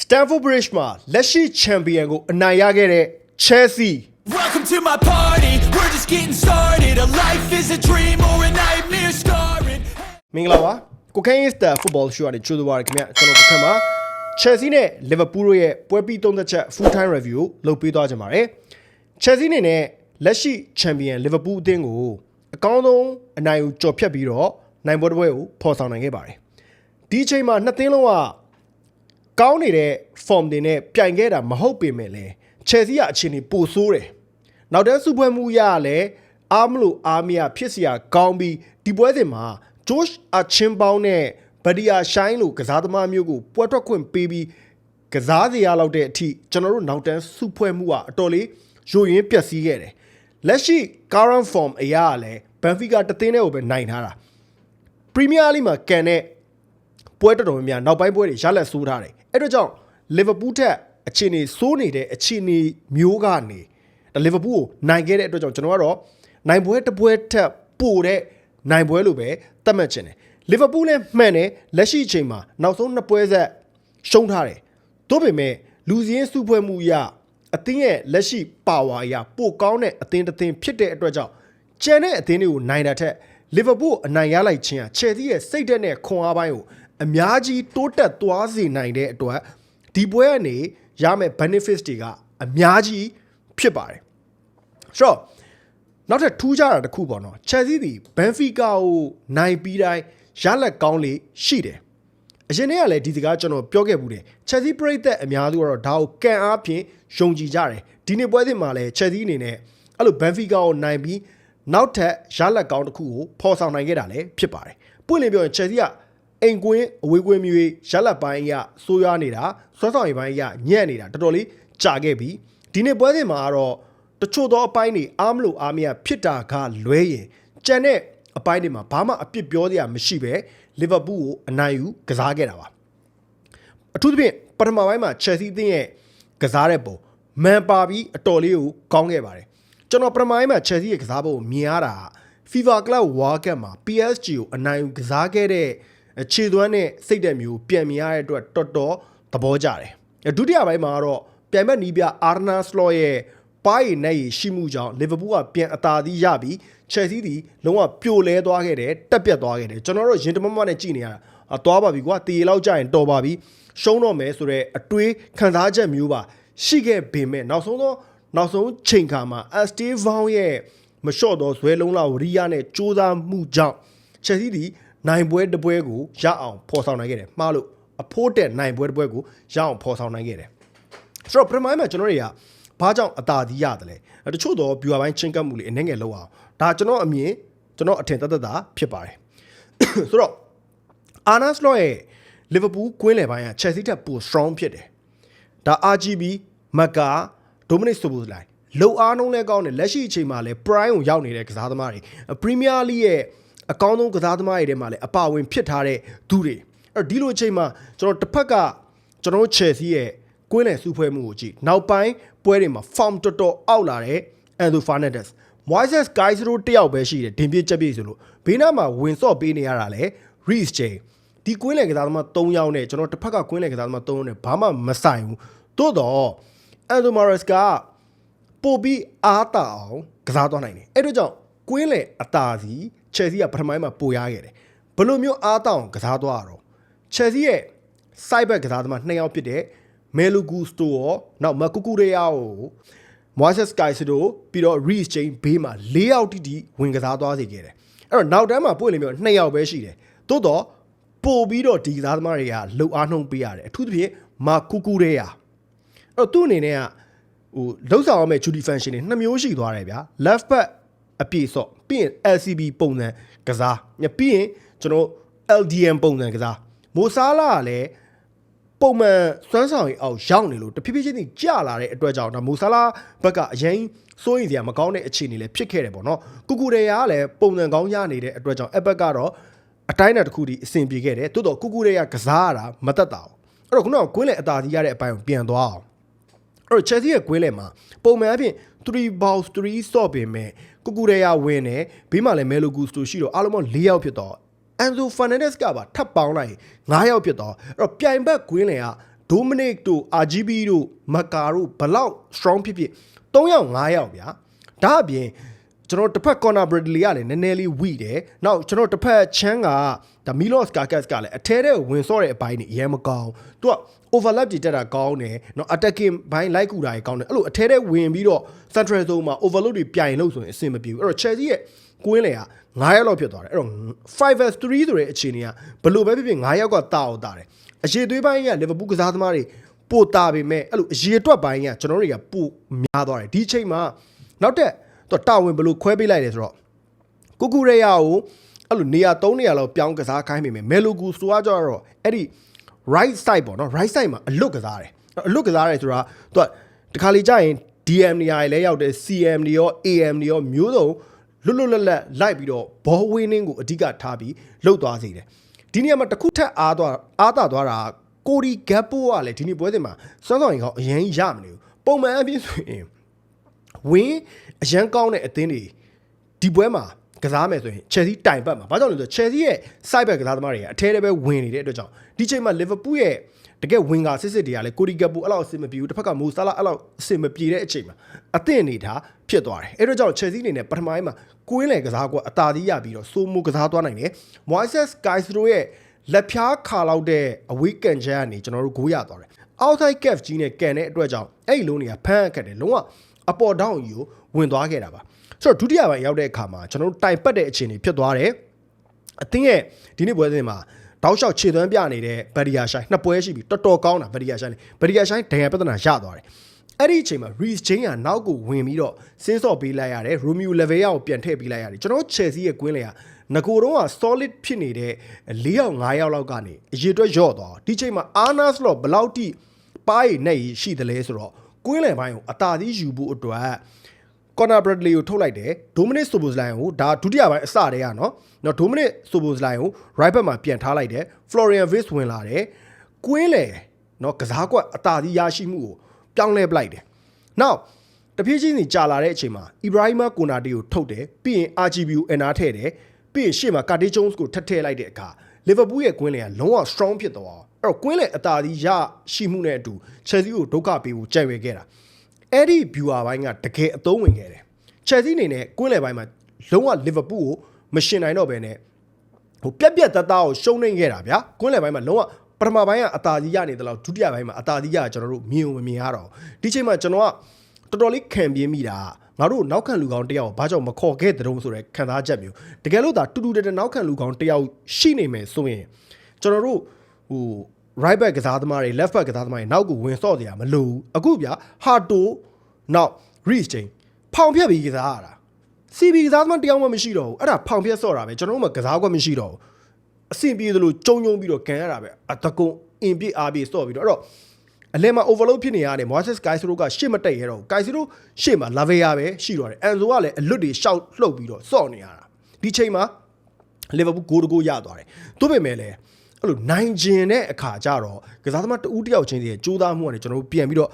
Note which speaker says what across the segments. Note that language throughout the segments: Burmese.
Speaker 1: Stamford Bridge မှာလက်ရှိချန်ပီယံကိုအနိုင်ရခဲ့တဲ့ Chelsea
Speaker 2: Welcome to my party. We're just getting started. A life is a dream or a nightmare scarring.
Speaker 1: မင်္ဂလာပါကိုခိုင်းစတာ football show ကနေကြိုးစားပါရခင်ဗျကျွန်တော်ကိုခန့်ပါ Chelsea နဲ့ Liverpool တို့ရဲ့ပွဲပြီးသုံးသက်ချက် full time review ကိုလုပ်ပေးသွားကြပါမယ် Chelsea အနေနဲ့လက်ရှိ champion Liverpool အသင်းကိုအကောင်းဆုံးအနိုင်ကိုကြော်ဖြတ်ပြီးတော့နိုင်ပွဲတစ်ပွဲကိုဖော်ဆောင်နိုင်ခဲ့ပါတယ်ဒီအချိန်မှာနှစ်သင်းလုံးက ကောင်းနေတဲ့ form တွေနဲ့ပြိုင်ခဲ့တာမဟုတ်ပေမဲ့လည်း Chelsea ကအခြေအနေပိုဆိုးတယ်နောက်တန်းစုပွဲမှုရရလဲအားမလို့အားမရဖြစ်စရာကောင်းပြီးဒီပွဲစဉ်မှာ Josh Archimbao နဲ့ဗဒီယာရှိုင်းလိုကစားသမားမျိုးကိုပွဲထွက်ခွင့်ပေးပြီးကစားစရာလောက်တဲ့အထိကျွန်တော်တို့နောက်တန်းစုဖွဲ့မှုကအတော်လေးယိုရင်းပျက်စီးခဲ့တယ်လက်ရှိ current form အရာကလည်း Benfica တသင်းနဲ့ကိုပဲနိုင်ထားတာ Premier League မှာကန်တဲ့ပွဲတော်တော်များများနောက်ပိုင်းပွဲတွေရလက်ဆိုးထားတယ် အဲ့တော့ကြောင့် Liverpool ထက်အခြေအနေဆိုးနေတဲ့အခြေအနေမျိုးကနေဒါ Liverpool ကိုနိုင်ခဲ့တဲ့အတွက်ကြောင့်ကျွန်တော်ကတော့နိုင်ပွဲတစ်ပွဲထက်ပိုတဲ့နိုင်ပွဲလို့ပဲသတ်မှတ်ချင်တယ် Liverpool လည်းမှန်တယ်လက်ရှိအချိန်မှာနောက်ဆုံးနှစ်ပွဲဆက်ရှုံးထားတယ်သို့ပေမဲ့လူစည်းစုဖွဲ့မှုအရအသင်းရဲ့လက်ရှိပါဝါအရပိုကောင်းတဲ့အသင်းတစ်သင်းဖြစ်တဲ့အတွက်ကြောင့်ကျန်တဲ့အသင်းတွေကိုနိုင်တာထက်လီဗာပူးအနိုင်ရလိုက်ခြင်းဟာချယ်ဆီရဲ့စိတ်ဓာတ်နဲ့ခွန်အားပိုင်းကို အများကြီးတိုးတက်သွားစေနိုင်တဲ့အတွက်ဒီပွဲကနေရမယ့် benefits တွေကအများကြီးဖြစ်ပါတယ်ဆိုတော့နောက်ထပ်ထူးခြားတာတစ်ခုပေါ့နော်ချယ်ဆီဒီဘန်ဖီကာကိုနိုင်ပြီးတိုင်းရလက်ကောင်းလေးရှိတယ်အရင်တည်းကလည်းဒီစကားကျွန်တော်ပြောခဲ့ဘူးတယ်ချက်စီပရိသတ်အများစုကတော့ဒါကိုကန်အားဖြင့်ယုံကြည်ကြတယ်ဒီနေ့ပွဲစဉ်မှာလည်းချက်စီအနေနဲ့အဲ့လိုဘန်ဖီကာကိုနိုင်ပြီးနောက်ထပ်ရလက်ကောင်းတစ်ခုကိုဖော်ဆောင်နိုင်ခဲ့တာလည်းဖြစ်ပါတယ်ပွင့်လင်းပြောရင်ချက်စီက အိမ်ကွင်းအဝေးကွင်းမျိုးရလက်ပိုင်းအရဆိုးရွားနေတာဆွဲဆောင်ရည်ပိုင်းအရညံ့နေတာတော်တော်လေးကြာခဲ့ပြီဒီနေ့ပွဲစဉ်မှာကတော့တချို့သောအပိုင်းတွေအားမလို့အားမရဖြစ်တာကလွဲရင်ကြံတဲ့အပိုင်းတွေမှာဘာမှအပြစ်ပြောစရာမရှိပဲလီဗာပူးကိုအနိုင်ယူကစားခဲ့တာပါအထူးသဖြင့်ပထမပိုင်းမှာချက်စီအသင်းရဲ့ကစားတဲ့ပုံမန်ပါပြီးအတော်လေးကိုကောင်းခဲ့ပါတယ်ကျွန်တော်ပထမပိုင်းမှာချက်စီရဲ့ကစားပုံကိုမြင်ရတာ FIFA Club World Cup မှာ PSG ကိုအနိုင်ယူကစားခဲ့တဲ့ ခြေသွမ်းနဲ့စိတ်သက်မျိုးပြန်မြင်ရတဲ့အတွက်တော်တော်သဘောကျတယ်ဒုတိယပိုင်းမှာကတော့ပြန်ဘက်နီးပြအာရနာစလော့ရဲ့ပါးရည်နဲ့ရည်ရှိမှုကြောင့်လီဗာပူးကပြန်အသာစီးရပြီးချက်စီသည်လုံးဝပြိုလဲသွားခဲ့တယ်တက်ပြတ်သွားခဲ့တယ်ကျွန်တော်တို့ရင်တမမနဲ့ကြည်နေရတာအသွားပါပြီကွာတေးလောက်ကြရင်တော်ပါပြီရှုံးတော့မယ်ဆိုတော့အတွေးခံစားချက်မျိုးပါရှိခဲ့ပေမဲ့နောက်ဆုံးတော့နောက်ဆုံးချိန်ခါမှာအစတေးဗောင်းရဲ့မလျှော့တော့ဇွဲလုံးလာဝရိယနဲ့စူးစမ်းမှုကြောင့်ချက်စီသည် နိုင်ပွဲတစ်ပွဲကိုရအောင်ဖော်ဆောင်နိုင်ခဲ့တယ်မှားလို့အဖိုးတက်နိုင်ပွဲတစ်ပွဲကိုရအောင်ဖော်ဆောင်နိုင်ခဲ့တယ်ဆိုတော့ပထမမှာကျွန်တော်တွေကဘာကြောင့်အသာစီးရတယ်လဲတချို့တော့ viewer ပိုင်းချင်းကပ်မှုလေးအနေငယ်လောက်အောင်ဒါကျွန်တော်အမြင်ကျွန်တော်အထင်သက်သက်သာဖြစ်ပါတယ်ဆိုတော့အာနာစလော့ရဲ့လီဗာပူးကွင်းလယ်ပိုင်းကချက်စီတက်ပို strong ဖြစ်တယ်ဒါ RGB မက်ကာဒိုမနစ်ဆိုဘိုလိုက်လုံအားနှုံးလဲကောင်းတယ်လက်ရှိအချိန်မှာလဲ prime ကိုရောက်နေတဲ့ကစားသမားတွေ Premier League ရဲ့ အကောင်းဆုံးကစားသမားတွေထဲမှာလဲအပါဝင်ဖြစ်ထားတဲ့သူတွေအဲ့ဒီလိုအချိန်မှာကျွန်တော်တစ်ဖက်ကကျွန်တော် Chelsea ရဲ့ကွင်းလယ်စုဖွဲ့မှုကိုကြည့်နောက်ပိုင်းပွဲတွေမှာ form တော်တော်အောက်လာတဲ့ Enzo Fernandez Moises Caicedo တယောက်ပဲရှိတယ်ဒင်ပြစ်ချက်ပြည့်ဆိုလို့ဘေးနားမှာဝင်ဆော့ပေးနေရတာလဲ Reece James ဒီကွင်းလယ်ကစားသမား3ယောက်နဲ့ကျွန်တော်တစ်ဖက်ကကွင်းလယ်ကစားသမား3ယောက်နဲ့ဘာမှမဆိုင်ဘူးသို့တော့ Enzo Maresca ကပို့ပြီးအားတာအောင်ကစားသွားနိုင်တယ်အဲ့တို့ကြောင့်ကွင်းလယ်အသာစီ Chelsea ကပထမပိုင်းမှာပိုရခဲ့တယ်ဘယ်လိုမျိုးအားတာအောင်ကစားသွားရတော့ Chelsea ရဲ့ side back ကစားသမား2ယောက်ဖြစ်တဲ့ Melo Gusto ရောနောက် Makukureya ကို Moises Caicedo ပြီးတော့ Reece James ဘေးမှာ၄ယောက်တိတိဝင်ကစားသွားစေခဲ့တယ်အဲ့တော့နောက်တန်းမှာပွင့်လင်းမျိုး2ယောက်ပဲရှိတယ်သို့တော့ပို့ပြီးတော့ဒီကစားသမားတွေကလှုပ်အားနှုံးပေးရတယ်အထူးသဖြင့် Makukureya အဲ့တော့သူ့အနေနဲ့ကဟိုလှုပ်ဆောင်ရမယ့် duty function တွေနှစ်မျိုးရှိသွားတယ်ဗျာ left back အပြည့်စော့ပြီးရင် LCB ပုံစံကစားပြီးရင်ကျွန်တော် LDM ပုံစံကစားမိုဆာလာကလည်းပုံမှန်စွမ်းဆောင်ရည်အောက်ရောက်နေလို့တဖြည်းဖြည်းချင်းကြလာတဲ့အတွက်ကြောင့်ဒါမိုဆာလာဘက်ကအရင်စိုးရင်စရာမကောင်းတဲ့အခြေအနေလည်းဖြစ်ခဲ့တယ်ပေါ့နော်ကူကူရေယာကလည်းပုံစံကောင်းရနေတဲ့အတွက်ကြောင့်အဘက်ကတော့အတိုင်းအတာတစ်ခုတည်းအဆင်ပြေခဲ့တယ်တိုးတော့ကူကူရေယာကစားရတာမတက်တာဘူးအဲ့တော့ခုနကကွင်းလေအသာစီးရတဲ့အပိုင်းကိုပြန်သွားအောင် အဲ့တော့ Chelsea ရဲ့ကွင်းလယ်မှာပုံမှန်အဖြစ်3 balls 3 stop ပင်မဲ့ကူကူရေယာဝင်တယ်ဘေးမှာလည်း Melo Gusto ရှိတော့အားလုံးပေါင်း4ယောက်ဖြစ်တော့ Enzo Fernandez ကပါထပ်ပေါင်းလိုက်9ယောက်ဖြစ်တော့အဲ့တော့ပြိုင်ဘက်ကွင်းလယ်ကဒိုမနစ်တို့ RGB တို့မကာတို့ဘလောက် strong ဖြစ်ဖြစ်3ယောက်5ယောက်ဗျာဒါအပြင်ကျွန်တော်တစ်ဖက် corner bradley ကလည်းနည်းနည်းလေး weak တယ်နောက်ကျွန်တော်တစ်ဖက်ချမ်းကဒါ milos karkas ကလည်းအထဲထဲဝင်စော့တဲ့အပိုင်းနေအရင်မကောင်းသူက overlap ကြည့်တက်တာကောင်းတယ်နော် attacking ဘိုင်းလိုက်ကူတာကြီးကောင်းတယ်အဲ့လိုအထဲထဲဝင်ပြီးတော့ central zone မှာ overload တွေပြိုင်လို့ဆိုရင်အဆင်မပြေဘူးအဲ့တော့ Chelsea ရဲ့ကွင်းလေက9ရက်လောက်ဖြစ်သွားတယ်အဲ့တော့5-3ဆိုတဲ့အခြေအနေကဘယ်လိုပဲဖြစ်ဖြစ်9ရက်ကတာအောင်တာတယ်အရေးသွေးပိုင်းက Liverpool ကစားသမားတွေပိုတာပေမဲ့အဲ့လိုအရေးအတွက်ပိုင်းကကျွန်တော်တွေကပိုများသွားတယ်ဒီချိန်မှာနောက်တက်တော့တာဝန်ဘယ်လိုခွဲပေးလိုက်လဲဆိုတော့ကိုကူရေယာကိုအဲ့လိုနေရာ3နေရာလောက်ပြောင်းကစားခိုင်းပေမဲ့မဲလိုကူဆိုတော့အဲ့ဒီ right side ပေါ့နော် right side မှာအလွတ်ကစားတယ်အလွတ်ကစားတယ်ဆိုတာသူကတခါလေကြာရင် DM နေရာတွေလည်းရောက်တယ် CM တွေရော AM တွေရောမျိုးစုံလွတ်လွတ်လပ်လပ်လိုက်ပြီးတော့ ball winning ကိုအဓိကထားပြီးလှုပ်သွားစေတယ်ဒီနေရာမှာတစ်ခုထပ်အားသွားအားတာသွားတာကိုဒီဂက်ပိုကလည်းဒီနေ့ပွဲစဉ်မှာစွမ်းဆောင်ရင်ကောင်းအရင်ရမနေဘူးပုံမှန်အဖြစ်ဆိုရင်ဝင်းအရန်ကောင်းတဲ့အသင်းတွေဒီပွဲမှာ ကစားမယ်ဆိုရင် Chelsea တိုင်ပတ်မှာဘာကြောင့်လဲဆိုတော့ Chelsea ရဲ့ side back ကစားသမားတွေကအထဲထဲပဲဝင်နေတဲ့အတွက်ကြောင့်ဒီချိန်မှာ Liverpool ရဲ့တကယ်ဝင်ကစစ်စစ်တွေကလည်းကိုဒီကပူအဲ့လောက်အဆင်မပြေဘူးတစ်ဖက်ကမူဆာလာအဲ့လောက်အဆင်မပြေတဲ့အချိန်မှာအသင့်အနေထားဖြစ်သွားတယ်အဲ့တော့ကြောင့် Chelsea အနေနဲ့ပထမပိုင်းမှာကွင်းလေကစားကွက်အသာသီးရပြီးတော့စိုးမိုးကစားသွားနိုင်တယ် Moises Caicedo ရဲ့လက်ဖြားခါလောက်တဲ့အဝေးကန်ချမ်းကနေကျွန်တော်တို့ဂိုးရသွားတယ် outside cap ကြီးနဲ့ကန်တဲ့အတွက်ကြောင့်အဲ့ဒီလုံးတွေကဖမ်းအခက်တယ်လုံးဝအပေါ်တောင်းကြီးကိုဝင်သွားခဲ့တာပါ ဆိုတော့ဒုတိယပိုင်းရောက်တဲ့အခါမှာကျွန်တော်တို့တိုင်ပတ်တဲ့အခြေအနေဖြစ်သွားတယ်အသင်းရဲ့ဒီနေ့ပွဲစဉ်မှာတောက်လျှောက်ခြေသွမ်းပြနေတဲ့ဗက်ဒီယာရှိုင်းနှစ်ပွဲရှိပြီတော်တော်ကောင်းတာဗက်ဒီယာရှိုင်းဗက်ဒီယာရှိုင်းဒဏ်ရာပြဿနာရသွားတယ်အဲ့ဒီအချိန်မှာ Reece James ကနောက်ကိုဝင်ပြီးတော့စင်းစော့ပေးလိုက်ရတယ် Romeo Lavia ကိုပြန်ထည့်ပေးလိုက်ရတယ်ကျွန်တော် Chelsea ရဲ့ကွင်းလေကငကိုတော့က solid ဖြစ်နေတဲ့၄ယောက်၅ယောက်လောက်ကနေအရေအတွက်ရော့သွားဒီချိန်မှာ Arna Slot ဘယ်လောက်ထိပါးရည်နဲ့ရှိတယ်လဲဆိုတော့ကွင်းလေပိုင်းကိုအသာသီးယူဖို့အတွက် Conor Bradley ကိုထုတ်လိုက်တယ် Dominic Szoboszlai ကိုဒါဒုတိယပိုင်းအစတည်းကနော်နော် Dominic Szoboszlai ကို right back မှာပြန်ထားလိုက်တယ် Florian Wirtz ဝင်လာတယ်ကွင်းလေနော်ကစားကွက်အသာသီးရရှိမှုကိုပြောင်းလဲပလိုက်တယ်နောက်တဖြည်းချင်းစီကြာလာတဲ့အချိန်မှာ Ibrahima Konate ကိုထုတ်တယ်ပြီးရင် RGB ကို NR ထည့်တယ်ပြီးရင်ရှေ့မှာ Curtis Jones ကိုထပ်ထည့်လိုက်တဲ့အခါ Liverpool ရဲ့ကွင်းလေကလုံးဝ strong ဖြစ်သွားအောင်အဲ့တော့ကွင်းလေအသာသီးရရှိမှုနဲ့အတူ Chelsea ကိုဒုက္ခပေးဖို့ကြံ့ရွယ်ခဲ့တာ အဲ့ဒီ viewer ဘိုင်းကတကယ်အသုံးဝင်ခဲ့တယ် Chelsea အနေနဲ့ကွင်းလေဘိုင်းမှာလုံးဝ Liverpool ကိုမရှင်နိုင်တော့ဘဲနဲ့ဟိုပြက်ပြက်တသားကိုရှုံးနေခဲ့တာဗျာကွင်းလေဘိုင်းမှာလုံးဝပထမပိုင်းကအသာကြီးရနေတယ်လို့ဒုတိယပိုင်းမှာအသာကြီးရကျွန်တော်တို့မြင်ုံမမြင်ရတော့ဘူးဒီချိန်မှာကျွန်တော်ကတော်တော်လေးခံပြင်းမိတာငါတို့နောက်ခံလူကောင်းတယောက်ဘာကြောင့်မခေါ်ခဲ့တဲ့တုံးဆိုတဲ့ခံစားချက်မျိုးတကယ်လို့ဒါတူတူတဲတဲနောက်ခံလူကောင်းတယောက်ရှိနေမယ်ဆိုရင်ကျွန်တော်တို့ဟို right back ကစားသမားတွေ left back ကစားသမားတွေနောက်ကိုဝင်ဆော့ကြရမလို့အခုဗျာဟာတိုနောက် reach ချင်းဖောင်ဖြတ်ပြီးကစားရတာ CB ကစားသမားတယောက်မှမရှိတော့ဘူးအဲ့ဒါဖောင်ဖြတ်ဆော့တာပဲကျွန်တော်တို့မှကစားကွက်မရှိတော့ဘူးအဆင်ပြေသလိုကြုံကြုံပြီးတော့ကန်ရတာပဲအတကုံအင်ပြစ်အားပြည့်ဆော့ပြီးတော့အဲ့တော့အလဲမှာ overload ဖြစ်နေရတယ် Moises Caicedo ကရှေ့မတက်ရတော့ဘူး Caicedo ရှေ့မှာ Lavia ပဲရှိတော့တယ် Enzo ကလည်းအလွတ်တွေရှောက်လှုပ်ပြီးတော့ဆော့နေရတာဒီချိန်မှာ Liverpool ဂိုးတကိုးရသွားတယ်သူပေမဲ့လည်း အဲ့လိုနိုင်ကျင်တဲ့အခါကျတော့ကစားသမားတဦးတယောက်ချင်းစီရဲ့ကြိုးစားမှုကနေကျွန်တော်တို့ပြန်ပြီးတော့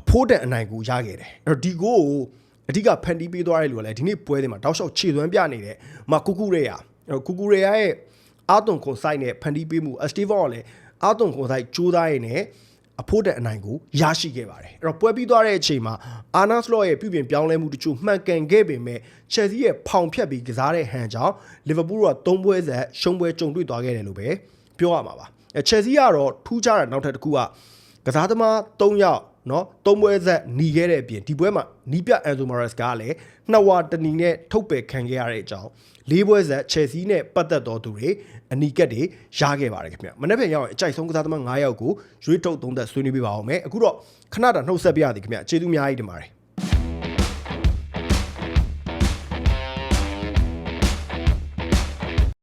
Speaker 1: အဖိုးတန်အနိုင်ကိုရခဲ့တယ်အဲ့တော့ဒီဂိုးကိုအဓိကဖန်တီးပေးသွားတဲ့လူကလည်းဒီနေ့ပွဲတွေမှာတောက်လျှောက်ခြေသွမ်းပြနေတဲ့မကူကူရေယာအဲ့တော့ကူကူရေယာရဲ့အာသွန်ခွန်ဆိုင်နဲ့ဖန်တီးပေးမှုအစတီဗောကလည်းအာသွန်ခွန်ဆိုင်ကြိုးစားရင်းနဲ့အဖို့တဲ့အနိုင်ကိုရရှိခဲ့ပါတယ်အဲ့တော့ပွဲပြီးသွားတဲ့အချိန်မှာအာနာစလော့ရဲ့ပြုပြင်ပြောင်းလဲမှုတချို့မှန်ကန်ခဲ့ပေမဲ့ချယ်ဆီရဲ့ဖောင်ဖြတ်ပြီးကစားတဲ့ဟန်ကြောင့်လီဗာပူးက၃ပွဲဆက်ရှုံးပွဲကြုံတွေ့သွားခဲ့တယ်လို့ပဲ ပြောရမှာပါအဲချယ်ဆီကတော့ထူးခြားတဲ့နောက်ထပ်တစ်ခုကကစားသမား၃ယောက်နော်သုံးပွဲဆက်หนีခဲ့တဲ့အပြင်ဒီပွဲမှာနီးပြအန်ဆိုမာရက်စ်ကလည်းနှစ်ဝါတနီနဲ့ထုတ်ပယ်ခံခဲ့ရတဲ့အကြောင်းလေးပွဲဆက်ချယ်ဆီနဲ့ပတ်သက်တော်သူတွေအနီကက်တွေရခဲ့ပါတယ်ခင်ဗျမနေ့ပြန်ရောက်ရင်အကြိုက်ဆုံးကစားသမား9ယောက်ကိုရွေးထုတ်သုံးသက်ဆွေးနွေးပေးပါအောင်မယ်အခုတော့ခဏတာနှုတ်ဆက်ပြရသည်ခင်ဗျကျေးဇူးအများကြီးတင်ပါတယ်